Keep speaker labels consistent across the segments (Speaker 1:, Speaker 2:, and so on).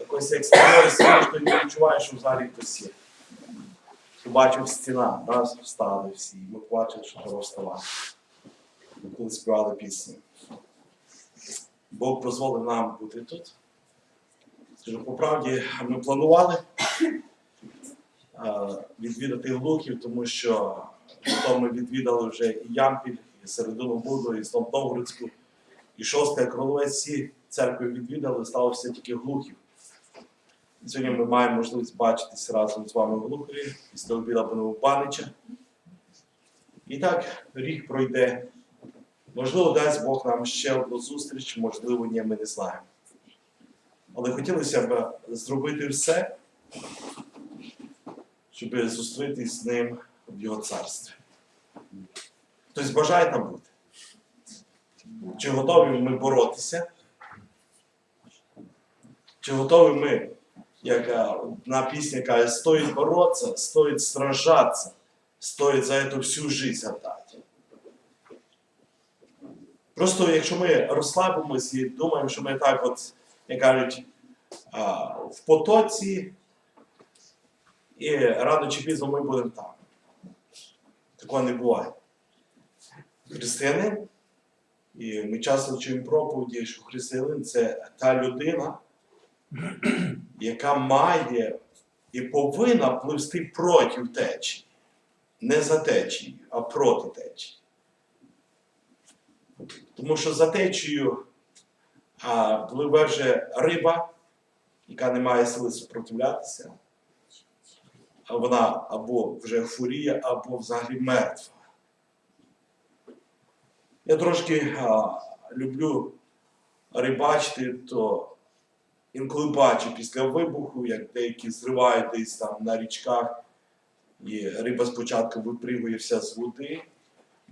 Speaker 1: Якось як спиною сидиш, не відчуваєш, що в залі хтось є. Побачив стіна, раз встали всі, ми бачили, що треба вставати. Ми коли співали пісні. Бог дозволив нам бути тут. Скажу, по правді, ми планували е, відвідати Глухів, тому що потім ми відвідали вже і Ямпіль, і Середину Буду, і Новгородську, і Шосте Кроловець. Церкви відвідали, сталося тільки Глухів. Сьогодні ми маємо можливість бачитися разом з вами в Глухові, після обіда будемо Панича. І так рік пройде. Можливо, дасть Бог нам ще одну зустріч, можливо, ні, ми не знаємо. Але хотілося б зробити все, щоб зустрітися з ним в його царстві. Хтось бажає там бути? Чи готові ми боротися? Чи готові ми, як е, одна пісня каже, стоїть боротися, стоїть сражатися, стоїть за це всю життя отдати. Просто якщо ми розслабимось і думаємо, що ми так, от, як кажуть, в потоці, і рано чи пізно ми будемо там. Такого не буває. Християнин, і ми часто чуємо проповіді, що християнин це та людина, яка має і повинна пливсти проти течії. Не за течією, а проти течії. Тому що за течією а, пливе вже риба, яка не має сили супротивлятися. А вона або вже хворіє, або взагалі мертва. Я трошки а, люблю рибачити, то інколи бачу після вибуху, як деякі зривають десь там на річках, і риба спочатку випригує вся з води,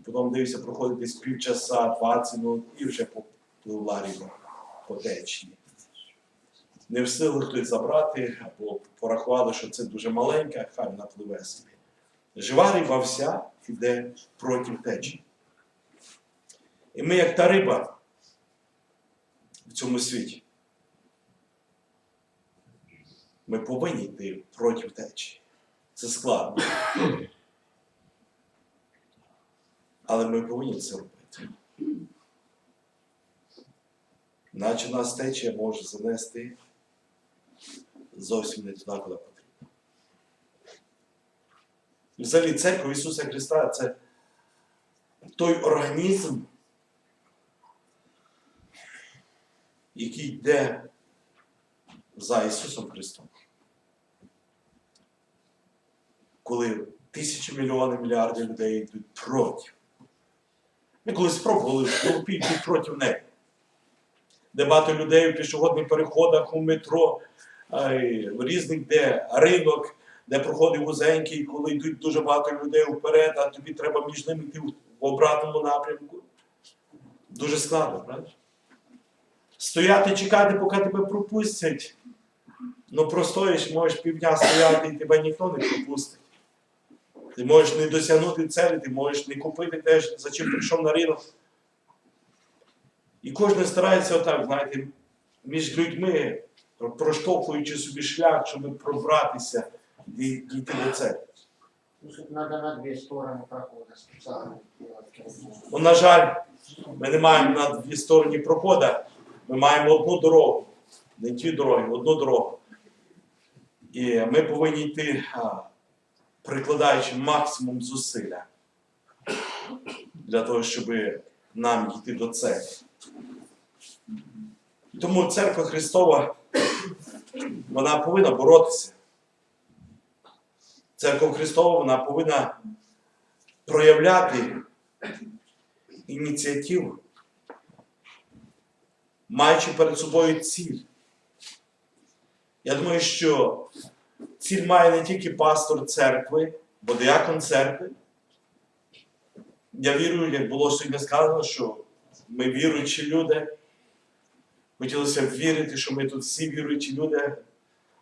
Speaker 1: потім дивишся, проходить десь півчаса, 20 минут, і вже попливла риба по течії. Не встигли хтось забрати, або порахували, що це дуже маленька, хай вона пливе собі. Жива риба вся йде проти течії. І ми, як та риба в цьому світі, ми повинні йти проти течії. Це складно. Але ми повинні це робити. Наче нас течія може занести зовсім не туди, куди потрібно. Взагалі, церква Ісуса Христа це той організм, який йде за Ісусом Христом. Коли тисячі мільйони мільярди людей йдуть проти. Ми колись спробували піти проти неї. Де багато людей в пішохідних переходах, у метро, в різних, де ринок, де проходить вузенький, коли йдуть дуже багато людей вперед, а тобі треба між ними йти в обратному напрямку. Дуже складно, правда? Стояти, чекати, поки тебе пропустять. Ну, простоїш, можеш півдня стояти і тебе ніхто не пропустить. Ти можеш не досягнути цілі, ти можеш не купити те, за чим прийшов на ринок. І кожен старається отак, знаєте, між людьми, проштовхуючи собі шлях, щоб пробратися і дійти до.
Speaker 2: Ну, на прохода.
Speaker 1: Ну, на жаль, ми не маємо на дві сторони проходу, ми маємо одну дорогу, не дві дороги, одну дорогу. І ми повинні йти, прикладаючи максимум зусилля для того, щоб нам йти до церкви. Тому церква Христова вона повинна боротися. Церква Христова вона повинна проявляти ініціативу, маючи перед собою ціль. Я думаю, що ціль має не тільки пастор церкви, бо диакон церкви. Я вірую, як було сьогодні сказано, що ми віруючі люди. Хотілося б вірити, що ми тут всі віруючі люди,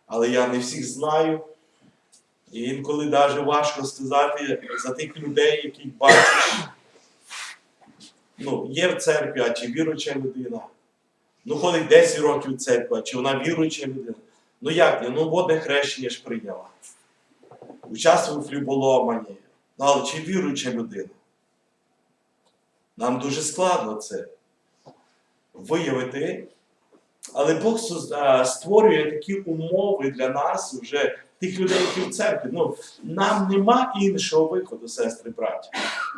Speaker 1: але я не всіх знаю. І інколи навіть важко сказати за тих людей, яких бачиш. Ну, є в церкві, а чи віруюча людина. Ну, ходить 10 років в церкву, чи вона віруюча людина. Ну як ні? Ну, водне хрещення ж прийняла. Участвує в хліболомані. Ну, але чи віруюча людина? Нам дуже складно це виявити. Але Бог створює такі умови для нас, вже тих людей, які в церкві. Ну, нам нема іншого виходу, сестри, браті.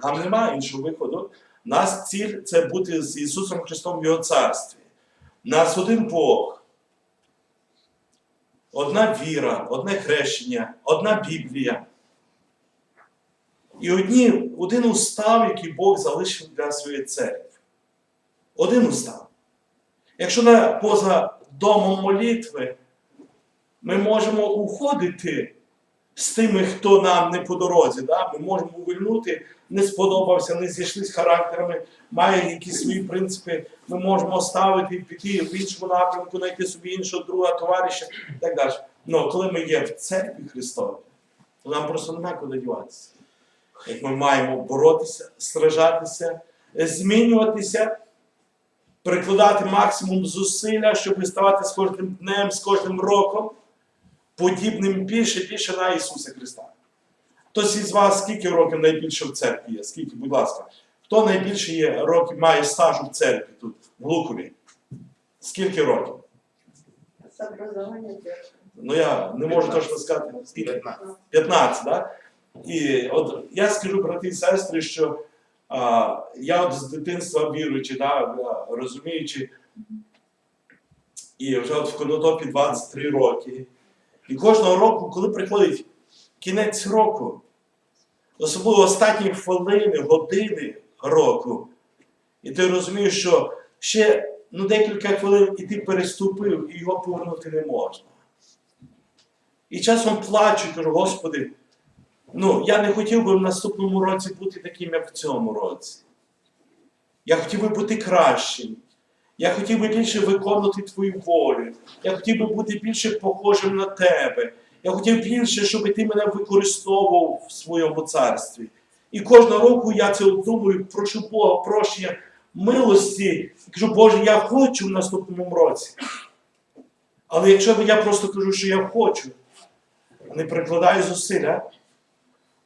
Speaker 1: Нам нема іншого виходу. Нас ціль це бути з Ісусом Христом в Його царстві. Нас один Бог. Одна віра, одне хрещення, одна Біблія. І одні, один устав, який Бог залишив для своєї церкви. Один устав. Якщо на, поза домом молитви ми можемо уходити з тими, хто нам не по дорозі, да? ми можемо увильнути, не сподобався, не зійшлися характерами, має якісь свої принципи, ми можемо ставити, піти в іншому напрямку, знайти собі іншого друга, товариша і так далі. Ну, коли ми є в церкві Христовій, то нам просто немає куди діватися. Як ми маємо боротися, стражатися, змінюватися, прикладати максимум зусилля, щоб ставати з кожним днем, з кожним роком подібним більше більше на Ісуса Христа. Хтось із вас скільки років найбільше в церкві є? Скільки, будь ласка, хто найбільше є років має стажу в церкві тут, в Лукові? Скільки років? Ну я не можу точно сказати. Скільки? 15, да? І от я скажу, брати і сестри, що а, я от з дитинства віруючи, да, розуміючи, і вже от в Конотопі 23 роки. І кожного року, коли приходить кінець року, особливо останні хвилини, години року, і ти розумієш, що ще ну, декілька хвилин і ти переступив, і його повернути не можна. І часом плачу, кажу, Господи, ну, я не хотів би в наступному році бути таким, як в цьому році. Я хотів би бути кращим. Я хотів би більше виконувати Твою волю. Я хотів би бути більше похожим на тебе. Я хотів більше, щоб ти мене використовував в своєму царстві. І кожного року я це думаю, прошу Бога прощення, милості. І кажу, Боже, я хочу в наступному році. Але якщо я просто кажу, що я хочу, не прикладаю зусилля,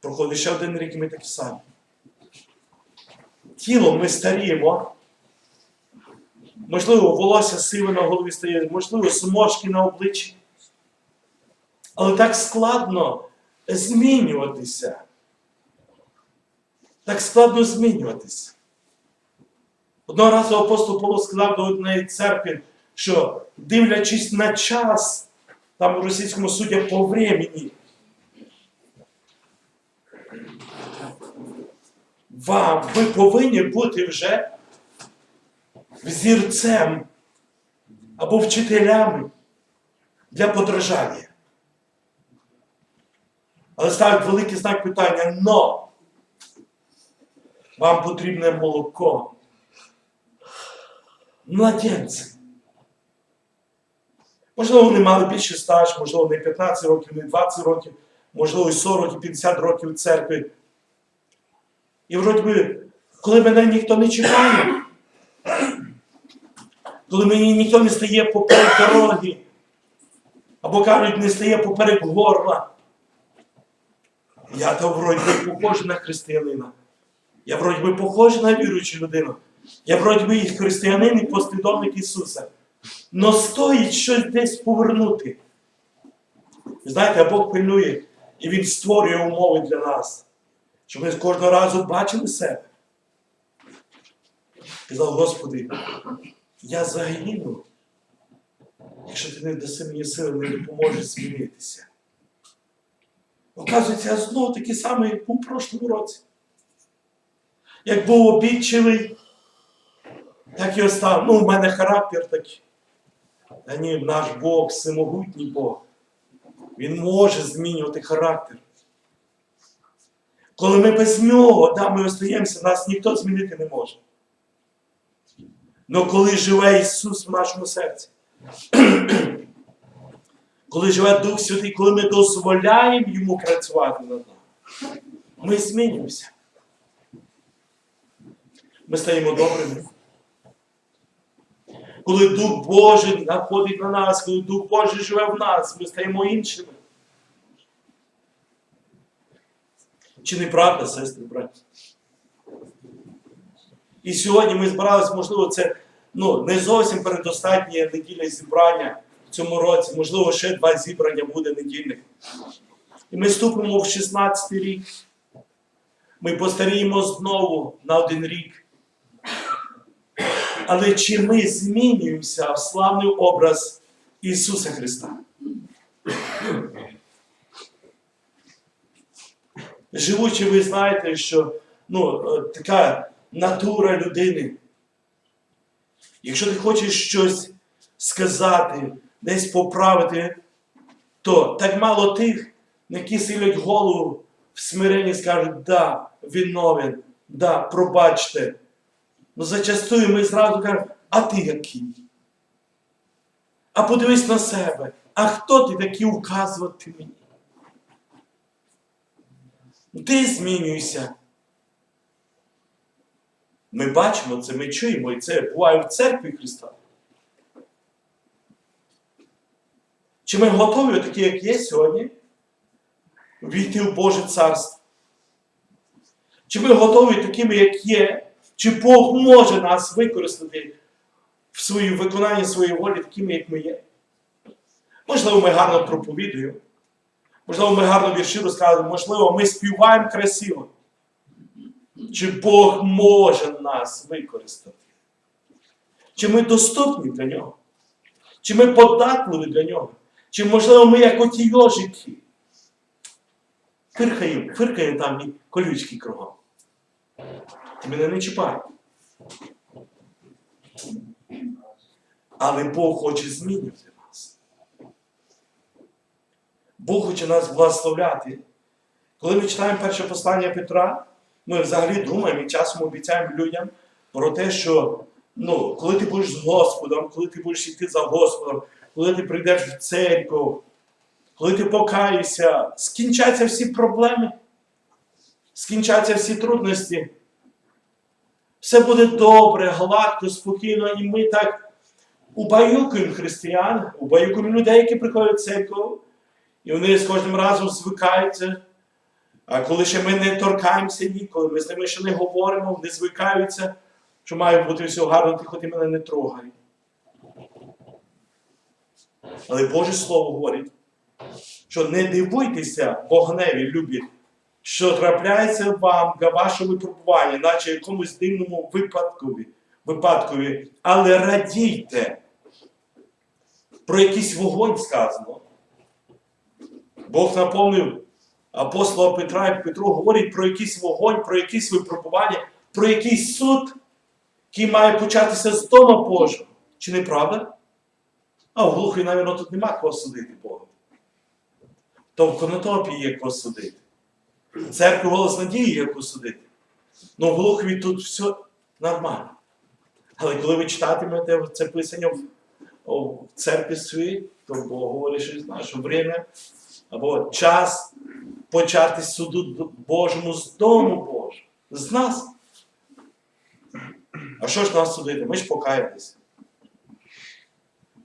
Speaker 1: проходить ще один рік, і ми такі самі. Тілом ми старіємо. Можливо, волосся сиве на голові стає, можливо, сморшки на обличчі. Але так складно змінюватися. Так складно змінюватися. Одного разу апостол Павло сказав до однієї церкви, що дивлячись на час, там у російському суді по времени, вам ви повинні бути вже взірцем або вчителями для подражання. Але ставить великий знак питання, но вам потрібне молоко. Младенці. Можливо, вони мали більше стаж, можливо, не 15 років, не 20 років, можливо, і 40, і 50 років в церкві. І вроді би, коли мене ніхто не чекає, коли мені ніхто не стає поперек дороги, або кажуть, не стає поперек горла, я то вроді би похожий на християнина. Я вроді би похожий на віруючу людину. Я вроді би і християнин, і послідовник Ісуса. Но стоїть щось десь повернути. Знаєте, Бог пильнує, і Він створює умови для нас, щоб ми кожного разу бачили себе. Казав, Господи, я загину, якщо ти не даси мені сили, не допоможеш змінитися. Оказується, знову такий самий, як був у прошлому році. Як був обідчивий, так і остав. Ну, в мене характер такий. Та ні, наш Бог, всемогутній Бог. Він може змінювати характер. Коли ми без нього, да, ми остаємося, нас ніхто змінити не може. Але коли живе Ісус в нашому серці, коли живе Дух Святий, коли ми дозволяємо Йому працювати над нами, ми змінюємося. Ми стаємо добрими. Коли Дух Божий находить на нас, коли Дух Божий живе в нас, ми стаємо іншими. Чи не правда, сестри, браті? І сьогодні ми збиралися, можливо, це ну, не зовсім передостатнє недільне зібрання цьому році, можливо, ще два зібрання буде недільних. І ми ступимо в 16 й рік. Ми постаріємо знову на один рік. Але чи ми змінюємося в славний образ Ісуса Христа? Живучи, ви знаєте, що ну, така натура людини. Якщо ти хочеш щось сказати, десь поправити, то так мало тих, які силять голову в смиренні скажуть, да, виновен, да, пробачте. Ну, зачастую ми зразу кажемо, а ти який? А подивись на себе, а хто ти такий указувати мені? Ти змінюйся. Ми бачимо це, ми чуємо, і це буває в церкві Христа. Чи ми готові, такі, як є сьогодні, війти в Боже Царство? Чи ми готові такими, як є? Чи Бог може нас використати в своїй виконанні своєї волі, такими, як ми є? Можливо, ми гарно проповідуємо. Можливо, ми гарно вірші розказуємо, можливо, ми співаємо красиво. Чи Бог може нас використати? Чи ми доступні для нього? Чи ми податливі для нього? Чи, можливо, ми як оті йожики? Фиркаємо, фиркаємо там і колючки кругом. Ти мене не чіпай. Але Бог хоче змінювати нас. Бог хоче нас благословляти. Коли ми читаємо перше послання Петра, ми взагалі думаємо і часом обіцяємо людям про те, що ну, коли ти будеш з Господом, коли ти будеш йти за Господом, коли ти прийдеш в церкву, коли ти покаєшся, скінчаться всі проблеми, скінчаться всі трудності. Все буде добре, гладко, спокійно, і ми так убаюкуємо християн, убаюкуємо людей, які приходять в церкву, і вони з кожним разом звикаються. А коли ще ми не торкаємося їх, коли ми з ними ще не говоримо, вони звикаються, що має бути все гарно, ти хоч і мене не трогай. Але Боже Слово говорить, що не дивуйтеся вогневі, любі, що трапляється вам для вашого випробування, наче якомусь дивному випадкові, випадкові, але радійте. Про якийсь вогонь сказано. Бог наповнив апостола Петра і Петро говорить про якийсь вогонь, про якісь випробування, про якийсь суд, який має початися з Дома Божого. Чи не правда? А в глухій, навіть, тут нема кого судити Бога. То в конотопі є кого судити. В церкві голос надії є кого судити. Ну в глухові тут все нормально. Але коли ви читатимете це писання в церкві своїй, то Бог говорить, що знає, що время або час почати суду Божому з дому Божого. З нас. А що ж нас судити? Ми ж покаялися.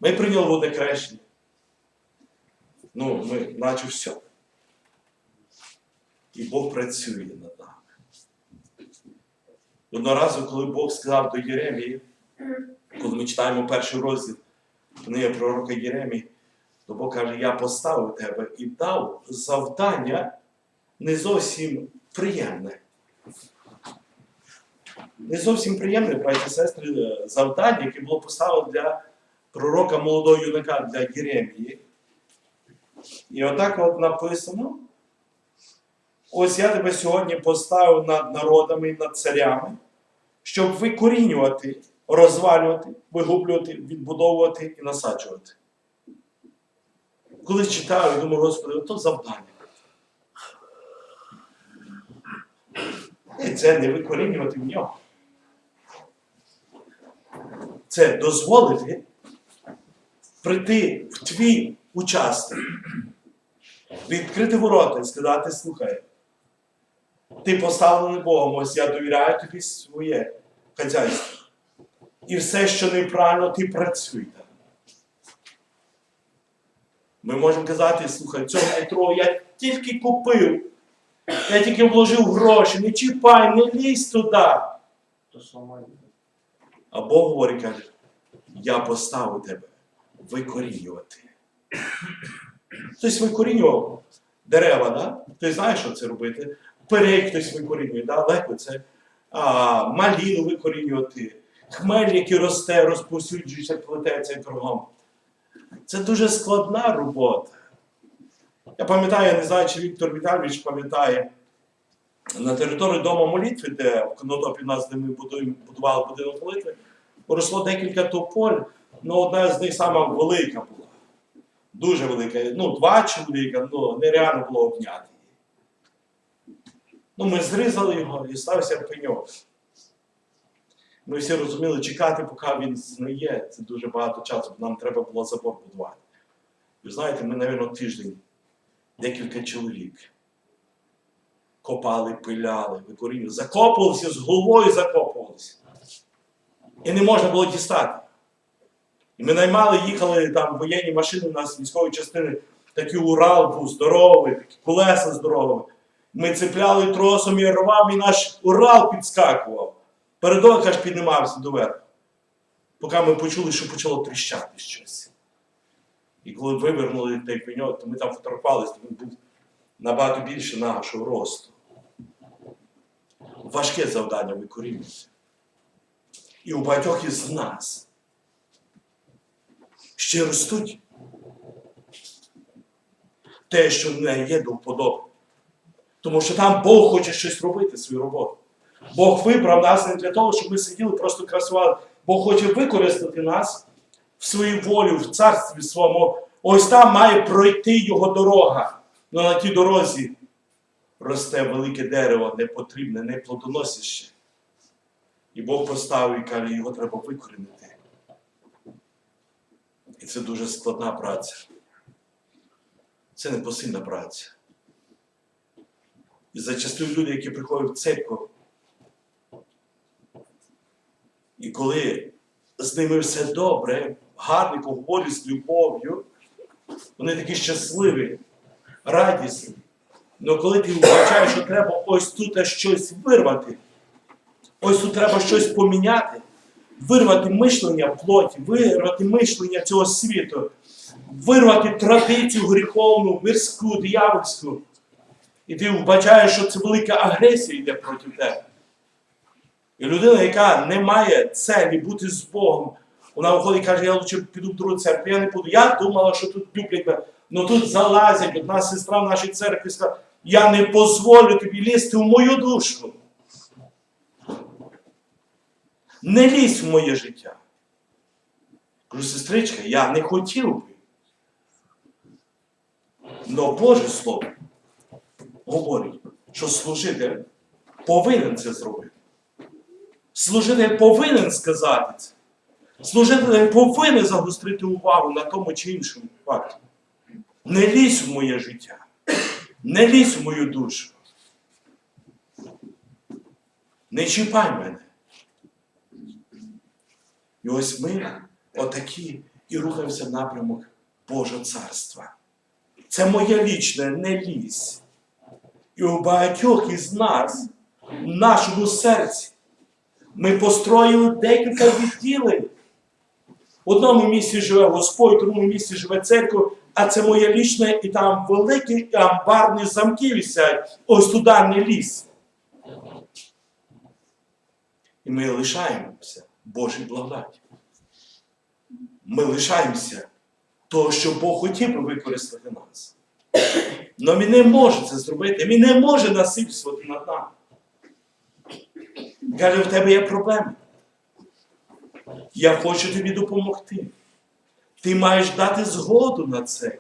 Speaker 1: Ми прийняли водне крещення. Ну, ми, наче все. І Бог працює над нами. Одного разу, коли Бог сказав до Єремії, коли ми читаємо перший розділ книги пророка Єремії, то Бог каже, я поставив тебе і дав завдання не зовсім приємне. Не зовсім приємне, браті сестри, завдання, яке було поставлено для пророка молодого юнака для Єремії. І отак от написано. Ось я тебе сьогодні поставив над народами і над царями, щоб викорінювати, розвалювати, вигублювати, відбудовувати і насаджувати. Коли читаю, думаю, Господи, то завдання. І це не викорінювати в нього. Це дозволити прийти в твій участок, відкрити ворота і сказати, слухай, ти поставлений Богом, ось я довіряю тобі своє хазяйство. І все, що неправильно, ти працюй там. Ми можемо казати, слухай, цього метро я тільки купив, я тільки вложив гроші, не чіпай, не лізь туди. А Бог говорить, каже, я поставив тебе викорінювати. Хтось викорінював дерева, да? Ти знаєш, що це робити? Перей хтось викорінює, да? легко це а, маліну викорінювати, хмель, який росте, розповсюджується, плететься кругом. Це дуже складна робота. Я пам'ятаю, не знаю, чи Віктор Віталійович пам'ятає, на території дому молитви, де в Конотопі нас, де ми будували будинок молитви, росло декілька тополь, але одна з них сама велика була. Дуже велика. Ну, два чоловіка, ну, нереально було обняти її. Ну, ми зрізали його і стався пеньок. Ми всі розуміли, чекати, поки він знає, це дуже багато часу, бо нам треба було забор будувати. Ви знаєте, ми, мабуть, тиждень, декілька чоловік копали, пиляли, викорінювали, закопувалися, з головою закопувалися. І не можна було дістати. І ми наймали, їхали там воєнні машини, у нас військові частини, такий Урал був здоровий, такі колеса здорові. Ми цепляли тросом і рвав, і наш Урал підскакував. Передок аж піднімався доверху. Поки ми почули, що почало тріщати щось. І коли вивернули той пеньок, то ми там то він був набагато більше нашого росту. Важке завдання викорінюється. І у багатьох із нас ще ростуть те, що не є до вподоби. Тому що там Бог хоче щось робити, свою роботу. Бог вибрав нас не для того, щоб ми сиділи, просто красували. Бог хоче використати нас в своїй волі, в царстві своєму. Ось там має пройти його дорога. Ну на тій дорозі росте велике дерево, непотрібне, не плодоносяще. І Бог поставив і каже, його треба викорінити. І це дуже складна праця. Це не посильна праця. І зачастую люди, які приходять в церкву, і коли з ними все добре, гарно говорять з любов'ю, вони такі щасливі, радісні. Але коли ти вбачаєш, що треба ось тут щось вирвати, ось тут треба щось поміняти, вирвати мишлення плоті, вирвати мишлення цього світу, вирвати традицію гріховну, мирську, диявольську. І ти вбачаєш, що це велика агресія йде проти тебе. І людина, яка не має целі бути з Богом, вона виходить і каже, я лучше піду в другу церкву, я не буду. Я думала, що тут люблять мене. Ну тут залазять, одна сестра в нашій церкві сказала, я не дозволю тобі лізти в мою душу. Не лізь в моє життя. Кажу, сестричка, я не хотів би. Но Боже Слово говорить, що служитель повинен це зробити. Служитель повинен сказати це. Служитель повинен загострити увагу на тому чи іншому факті. Не лізь в моє життя, не лізь в мою душу. Не чіпай мене. І ось ми отакі і рухаємося в напрямок Божого царства. Це моє лічне, не лізь. І у багатьох із нас, в нашому серці, ми построїли декілька відділень. В одному місці живе Господь, в другому місці живе церква, а це моє лічне, і там великі амбарні замки висять. Ось туди не лізь. І ми лишаємося Божій благодаті. Ми лишаємося того, що Бог хотів би використати нас. Но він не може це зробити, він не може насильствувати над нами. Каже, в тебе є проблеми. Я хочу тобі допомогти. Ти маєш дати згоду на це.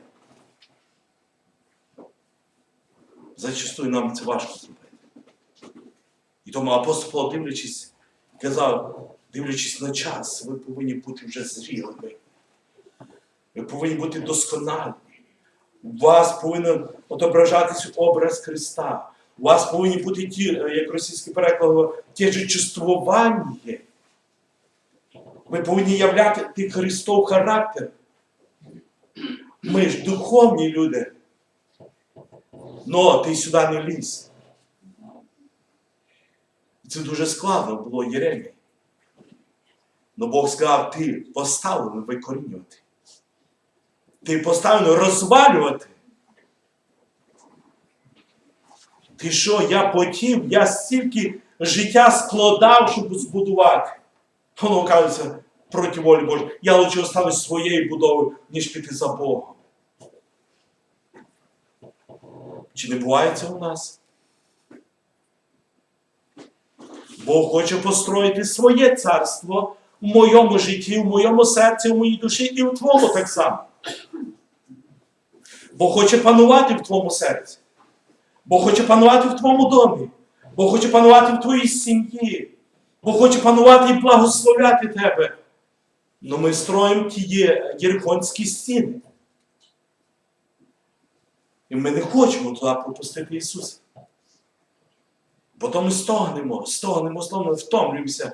Speaker 1: Зачастую нам це важко зробити. І тому апостол дивлячись, казав, дивлячись на час, ви повинні бути вже зрілими. Ви повинні бути досконалі. У вас повинен отображатися образ Христа. У вас повинні бути ті, як російський переклад, ті ж чувствування. Ми повинні являти Христов характер. Ми ж духовні люди. Но ти сюди не лізь. Це дуже складно було Єремії. Но Бог сказав, ти поставлений викорінювати. Ти поставлений розвалювати. Ти що, я потів, я стільки життя складав, щоб збудувати. Воно кажеться проти волі Божої. Я лучше останусь своєю будовою, ніж піти за Богом. Чи не буває це у нас? Бог хоче построїти своє царство в моєму житті, в моєму серці, в моїй душі і в твоєму так само. Бог хоче панувати в твоєму серці. Бог хоче панувати в твоєму домі. Бог хоче панувати в твоїй сім'ї. Бог хоче панувати і благословляти тебе. Но ми строїмо ті єрихонські стіни. І ми не хочемо туди пропустити Ісуса. Бо то ми стогнемо, стогнемо, стогнемо, втомлюємося.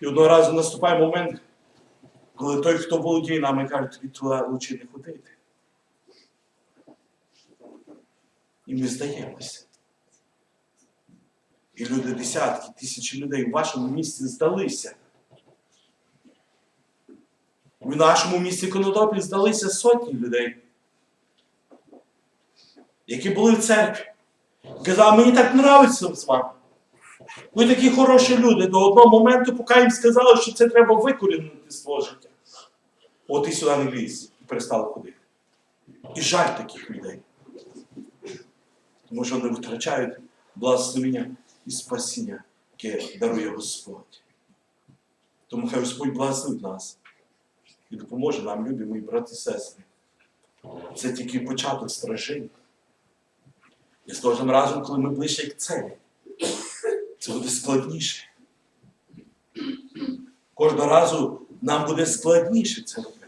Speaker 1: І одного разу наступає момент, коли той, хто володіє нами, каже, тобі туди лучше не ходити. І ми здаємося. І люди, десятки, тисячі людей в вашому місті здалися. В нашому місті Конотоплі здалися сотні людей, які були в церкві. Казали, мені так подобається з вами. Ви такі хороші люди до одного моменту, поки їм сказали, що це треба викорінити з свого життя. От і сюди не ліз і перестали ходити. І жаль таких людей. Тому що вони втрачають благословення і спасіння, яке дарує Господь. Тому хай Господь благословить нас і допоможе нам, любі мої брати і сестри. Це тільки початок стражень. І з кожним разом, коли ми ближче к целі, це буде складніше. Кожного разу нам буде складніше це робити.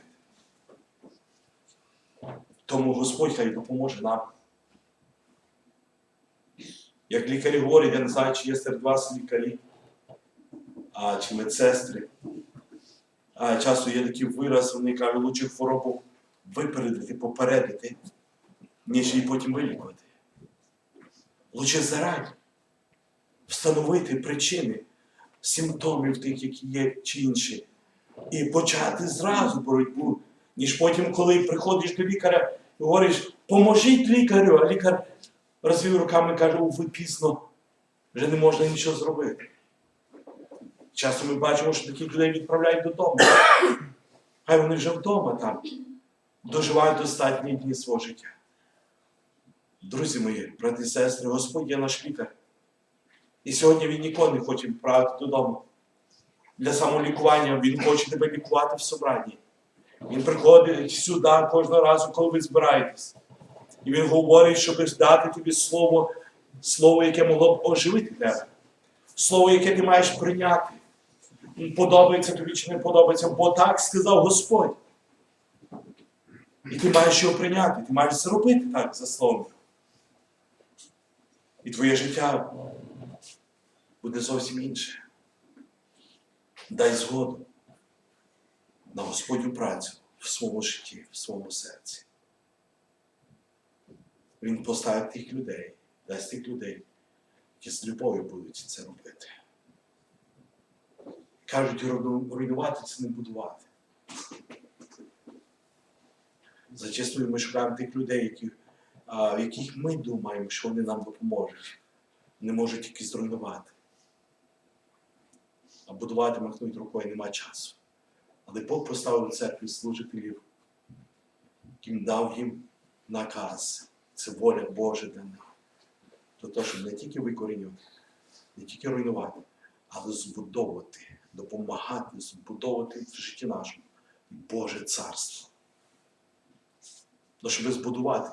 Speaker 1: Тому Господь хай допоможе нам. Як лікарі говорять, я не знаю, чи є серед вас лікарі, а, чи медсестри. А, часто є такий вираз, вони кажуть, лучше хворобу випередити, попередити, ніж її потім вилікувати. Лучше зарані встановити причини симптомів тих, які є чи інші, і почати зразу боротьбу, ніж потім, коли приходиш до лікаря і говориш, поможіть лікарю, а лікар розвів руками і каже, ви пізно, вже не можна нічого зробити. Часто ми бачимо, що таких людей відправляють додому. Хай вони вже вдома там доживають останні дні свого життя. Друзі мої, брати і сестри, Господь є наш лікар. І сьогодні Він нікого не хоче відправити додому. Для самолікування Він хоче тебе лікувати в собранні. Він приходить сюди кожного разу, коли ви збираєтесь. І він говорить, щоб дати тобі слово, слово, яке могло б оживити тебе. Слово, яке ти маєш прийняти. Подобається тобі чи не подобається, бо так сказав Господь. І ти маєш його прийняти, ти маєш зробити так за словом. І твоє життя буде зовсім інше. Дай згоду на Господню працю в своєму житті, в своєму серці. Він поставить тих людей, дасть тих людей, які з любов'ю будуть це робити. Кажуть, руйнувати це не будувати. Зачастую ми шукаємо тих людей, які, а, яких ми думаємо, що вони нам допоможуть. Не можуть тільки зруйнувати. А будувати махнуть рукою нема часу. Але Бог поставив у церкві служителів, яким дав їм наказ. Це воля Божа для них. До того, щоб не тільки викорінювати, не тільки руйнувати, але збудовувати, допомагати збудовувати в житті нашому Боже царство. Ну, щоб збудувати,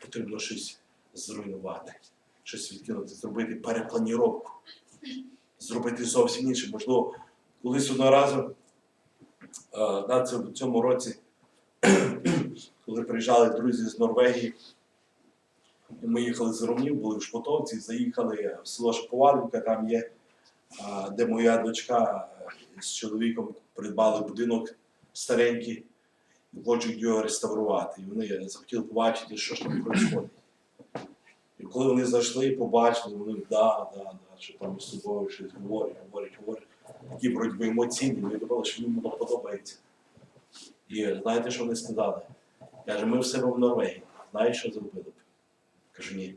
Speaker 1: потрібно щось зруйнувати, щось відкинути, зробити перепланіровку, зробити зовсім інше. Можливо, колись одного разу е, на цьому- цьому році, коли приїжджали друзі з Норвегії, ми їхали з Ромнів, були в Шпотовці, заїхали в село Шаповалівка, там є, де моя дочка з чоловіком придбали будинок старенький хочуть його реставрувати. І вони захотіли побачити, що ж там відбувається. І коли вони зайшли і побачили, вони да, да, да, що там з собою щось говорять, говорять, говорять. Такі вроді би емоційні, ми думали, що їм воно подобається. І знаєте, що вони сказали? Каже, ми в себе в Норвегії. Знаєш, що зробили б? Кажу, ні.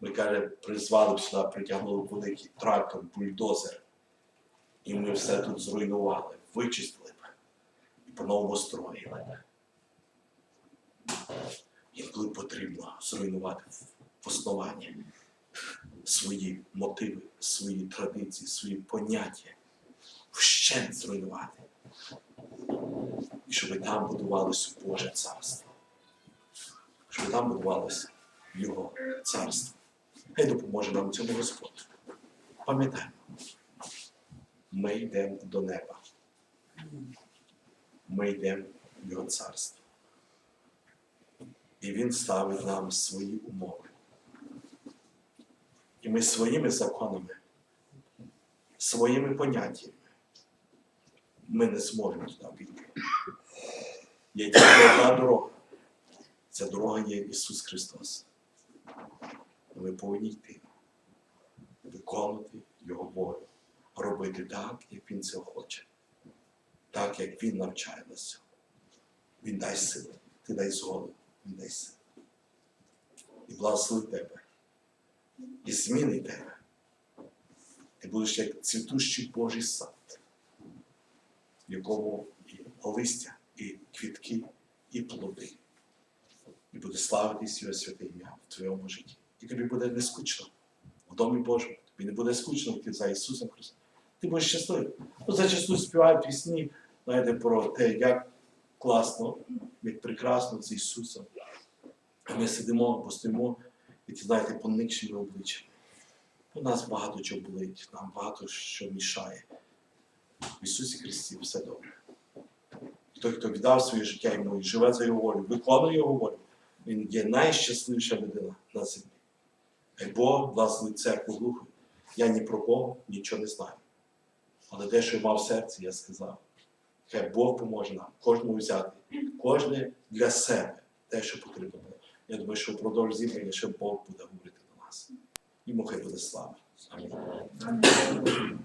Speaker 1: Ми, каже, призвали б сюди, притягнули великий трактор, бульдозер. І ми все тут зруйнували, вичистили б і по-новому строїли б. Інколи потрібно зруйнувати основанні свої мотиви, свої традиції, свої поняття, вщент зруйнувати. І щоб там будувалося Боже царство. Щоб там будувалося Його царство. Хай допоможе нам цьому Господь. Пам'ятаємо, ми йдемо до неба. Ми йдемо в Його царство. І Він ставить нам свої умови. І ми своїми законами, своїми поняттями ми не зможемо туди війти. Є тільки одна дорога. Ця дорога є Ісус Христос. Ми повинні йти, виконувати Його волю, робити так, як Він цього хоче, так, як Він навчає нас. Він дай сили, ти дай згоду, Він дай сили. І благословить тебе. І змінить тебе. Ти будеш як цвітущий Божий сад, в якому і листя, і квітки, і плоди. І буде славитись його святе ім'я в твоєму житті. І тобі буде не скучно в домі Божому. Тобі не буде скучно йти за Ісусом Христом. Ти будеш щасливий. Ну, зачасту співають пісні, знаєте, про те, як класно, як прекрасно з Ісусом. Ми сидимо, постоїмо, і ті, знаєте, поникшими обличчями. У нас багато чого болить, нам багато що мішає. В Ісусі Христі все добре. Той, хто віддав своє життя йому і живе за його волю, виконує його волю, він є найщасливіша людина на землі. Хай Бог благословить церкву глуху. Я ні про кого нічого не знаю. Але те, що я мав в серці, я сказав. Хай Бог поможе нам, кожному взяти, кожне для себе те, що потрібно. Я думаю, що впродовж зібрання ще Бог буде говорити до нас. Йому хай буде слава. Амінь.